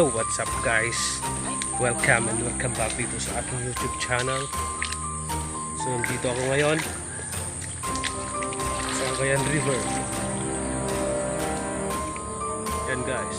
Hello, what's up guys? Welcome and welcome back dito sa aking YouTube channel. So, nandito ako ngayon sa Cagayan River. Yan guys.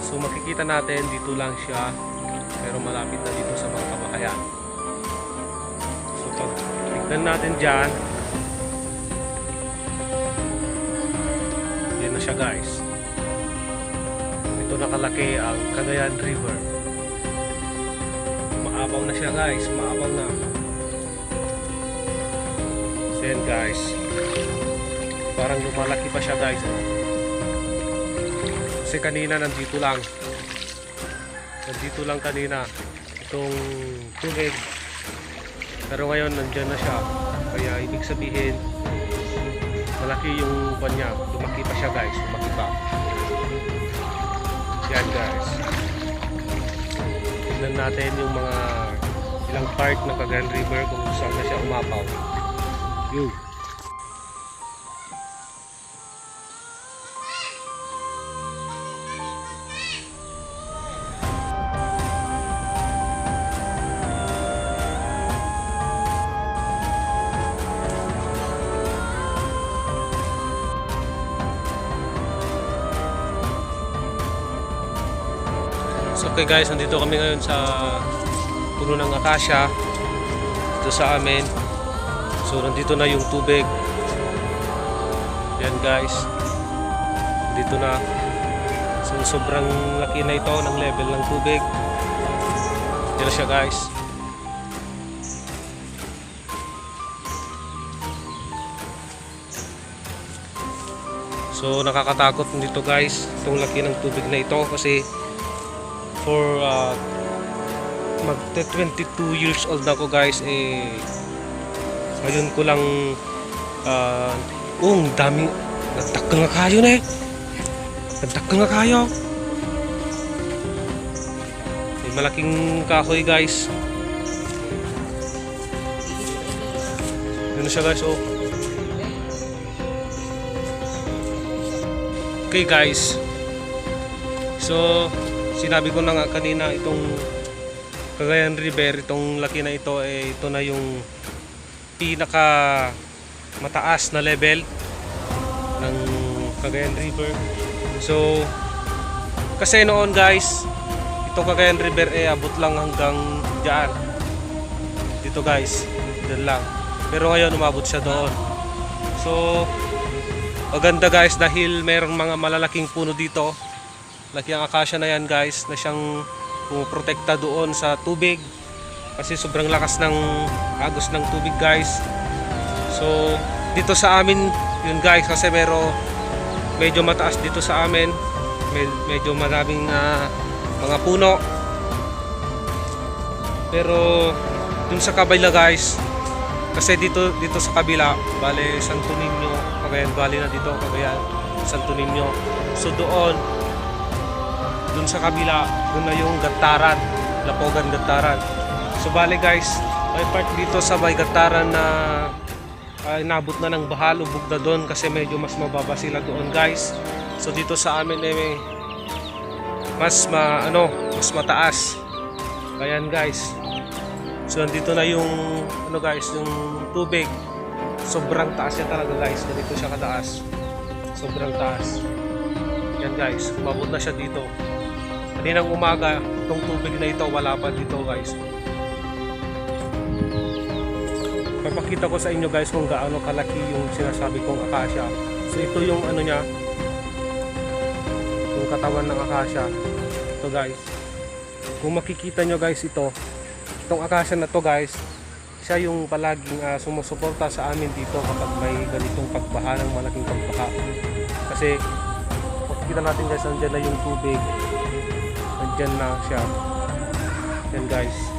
So, makikita natin dito lang siya pero malapit na dito sa mga kabakayan. So, pag tignan natin dyan, yan na siya guys ito nakalaki ang Cagayan River. Maabaw na siya guys. Maabaw na. So guys. Parang lumalaki pa siya guys. Kasi kanina nandito lang. Nandito lang kanina. Itong tubig. Pero ngayon nandyan na siya. Kaya ibig sabihin malaki yung kanya. Lumaki pa siya guys. Lumaki yan guys. Tignan natin yung mga ilang part ng Cagayan River kung saan na siya umapaw. Yun. Okay guys, nandito kami ngayon sa puno ng akasya dito sa amin. So nandito na yung tubig. Yan guys. Dito na. So sobrang laki na ito ng level ng tubig. Yan siya guys. So nakakatakot dito guys, itong laki ng tubig na ito kasi for uh, mag 22 years old na ako guys eh ngayon ko lang uh, ang daming nagtakal nga kayo na eh nagtakal nga kayo. May malaking kahoy guys. Yun na siya guys oh. Okay guys. So sinabi ko na nga kanina itong Cagayan River, itong laki na ito eh ito na yung pinaka mataas na level ng Cagayan River. So kasi noon guys, ito Cagayan River eh abot lang hanggang diyan. Dito guys, diyan lang. Pero ngayon umabot siya doon. So maganda guys dahil mayroong mga malalaking puno dito laki ang akasya na yan guys na siyang pumoprotekta doon sa tubig. Kasi sobrang lakas ng agos ng tubig guys. So dito sa amin yun guys kasi mero medyo mataas dito sa amin. Med- medyo maraming ah, mga puno. Pero dun sa kabila guys kasi dito dito sa kabila bale Santo Niño Cagayan Valley na dito Cagayan Santo Niño. So doon dun sa kabila, dun na yung Gataran, Lapogan Gataran. So bale guys, may part dito sa may Gataran na ay nabot na ng baha, lubog na doon kasi medyo mas mababa sila doon guys. So dito sa amin eh mas ma, ano, mas mataas. Ayan guys. So nandito na yung ano guys, yung tubig. Sobrang taas niya talaga guys. Ganito siya kataas. Sobrang taas. Yan guys, umabot na siya dito. Kaninang umaga, itong tubig na ito, wala pa dito guys. Papakita ko sa inyo guys kung gaano kalaki yung sinasabi kong akasya. So ito yung ano niya, yung katawan ng akasya. Ito guys. Kung makikita nyo guys ito, itong akasya na to guys, siya yung palaging uh, sumusuporta sa amin dito kapag may ganitong pagbaha ng malaking pagbaha. Kasi makikita natin guys, nandyan na yung tubig nandyan na siya. Yan guys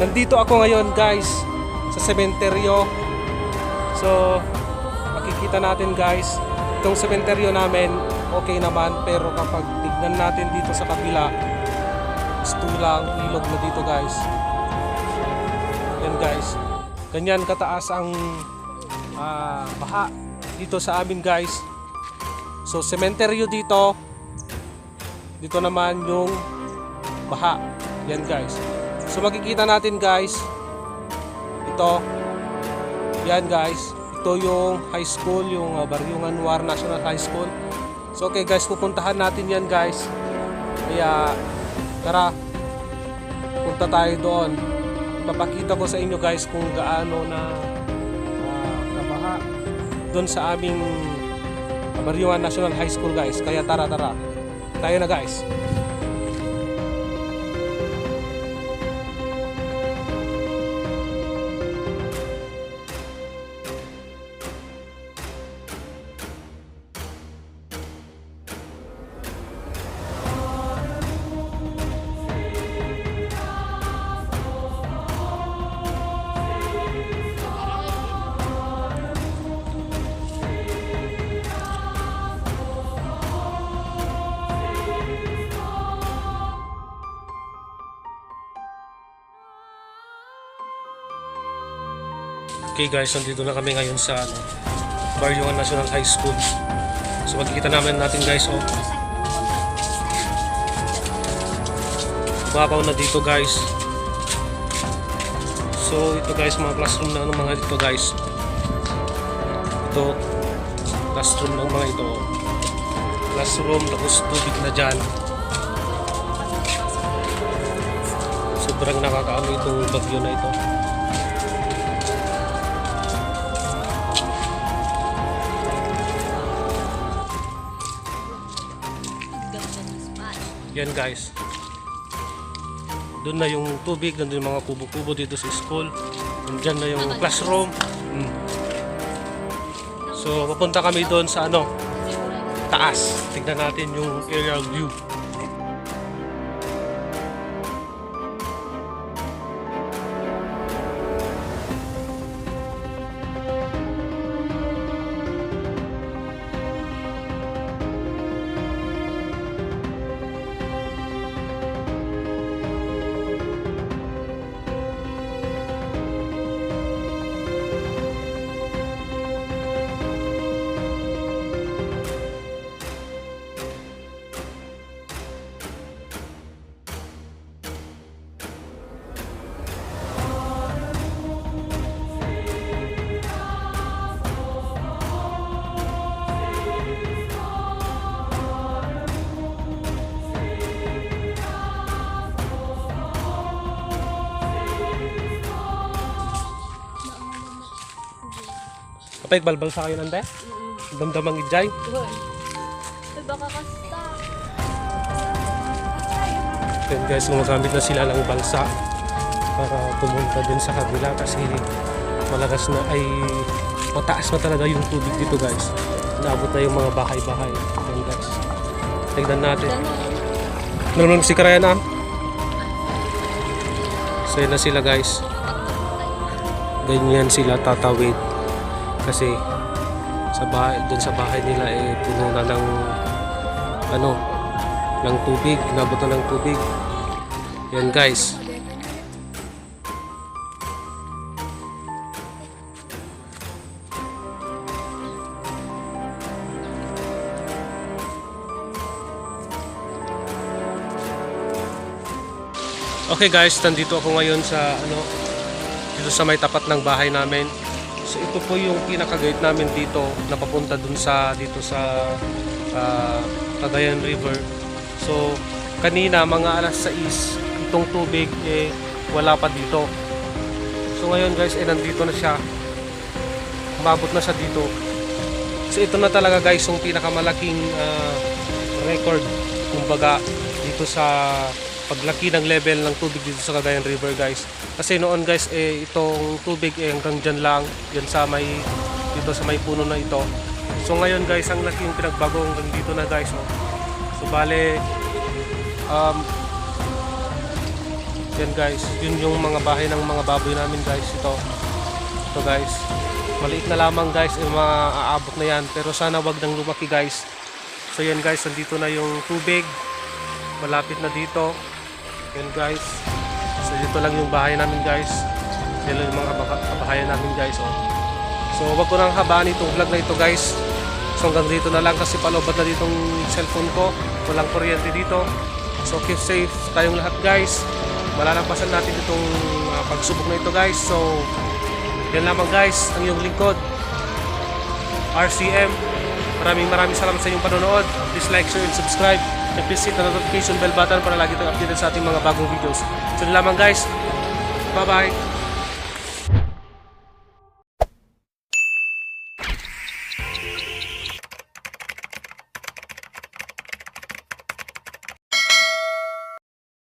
nandito ako ngayon guys sa sementeryo. So, makikita natin guys, itong sementeryo namin okay naman pero kapag tignan natin dito sa kabila, lang ilog na dito guys. Yan guys. Ganyan kataas ang ah, baha dito sa amin guys. So sementeryo dito. Dito naman yung baha. Yan guys. So makikita natin guys. Ito. Yan guys. Ito yung high school, yung uh, Baryungan War National High School. So okay guys, pupuntahan natin yan guys. Kaya tara, punta tayo doon. Ipapakita ko sa inyo guys kung gaano na uh, kabaha doon sa aming Baryungan National High School guys. Kaya tara tara. Tayo na guys. Okay guys, nandito na kami ngayon sa ano, Baryungan National High School. So makikita namin natin guys, oh. Babaw na dito guys. So ito guys, mga classroom na ng mga dito guys. Ito, classroom ng mga ito. Classroom, tapos tubig na dyan. Sobrang nakakaano itong bagyo na ito. Yan guys. Doon na yung tubig, nandun yung mga kubo-kubo dito sa school. Nandyan na yung classroom. Mm. So, papunta kami doon sa ano, taas. Tignan natin yung aerial view. Kapag balbal sa kayo nande? Damdamang ijay? Uy. Baka kasta. Then guys, gumagamit na sila ng balsa para pumunta din sa kabila kasi malakas na ay mataas na talaga yung tubig dito guys. Naabot na yung mga bahay-bahay. Then guys, tignan natin. Naman si Karayan ah? So yun na sila guys. Ganyan sila tatawid. Kasi sa bahay, dun sa bahay nila eh puno na ng ano, ng tubig, inabot na ng tubig. Yan guys. Okay guys, nandito ako ngayon sa ano dito sa may tapat ng bahay namin. So ito po yung pinaka-gate namin dito na papunta dun sa dito sa ah, Cagayan River. So kanina mga alas 6 itong tubig eh wala pa dito. So ngayon guys eh nandito na siya. Umabot na siya dito. So ito na talaga guys yung pinakamalaking ah, record kumbaga dito sa paglaki ng level ng tubig dito sa Cagayan River guys. Kasi noon guys eh itong tubig eh hanggang dyan lang, dyan sa may dito sa may puno na ito. So ngayon guys ang laking pinagbago hanggang dito na guys. Oh. So bale um, Yan guys, yun yung mga bahay ng mga baboy namin guys. Ito. Ito guys. Maliit na lamang guys, eh, maaabot na yan. Pero sana wag nang lumaki guys. So yan guys, nandito na yung tubig. Malapit na dito. Yan guys. So dito lang yung bahay namin guys. Lang yung mga kabahayan namin guys. Oh. So wag ko nang habaan itong vlog na ito guys. So hanggang dito na lang kasi palobat na ditong cellphone ko. Walang kuryente dito. So keep safe tayong lahat guys. Malalampasan natin itong uh, pagsubok na ito guys. So yan lamang guys ang iyong lingkod. RCM. Maraming maraming salamat sa inyong panonood. Please like, share, and subscribe. And please hit the notification bell button para lagi tayong updated sa ating mga bagong videos. So lamang guys. Bye-bye.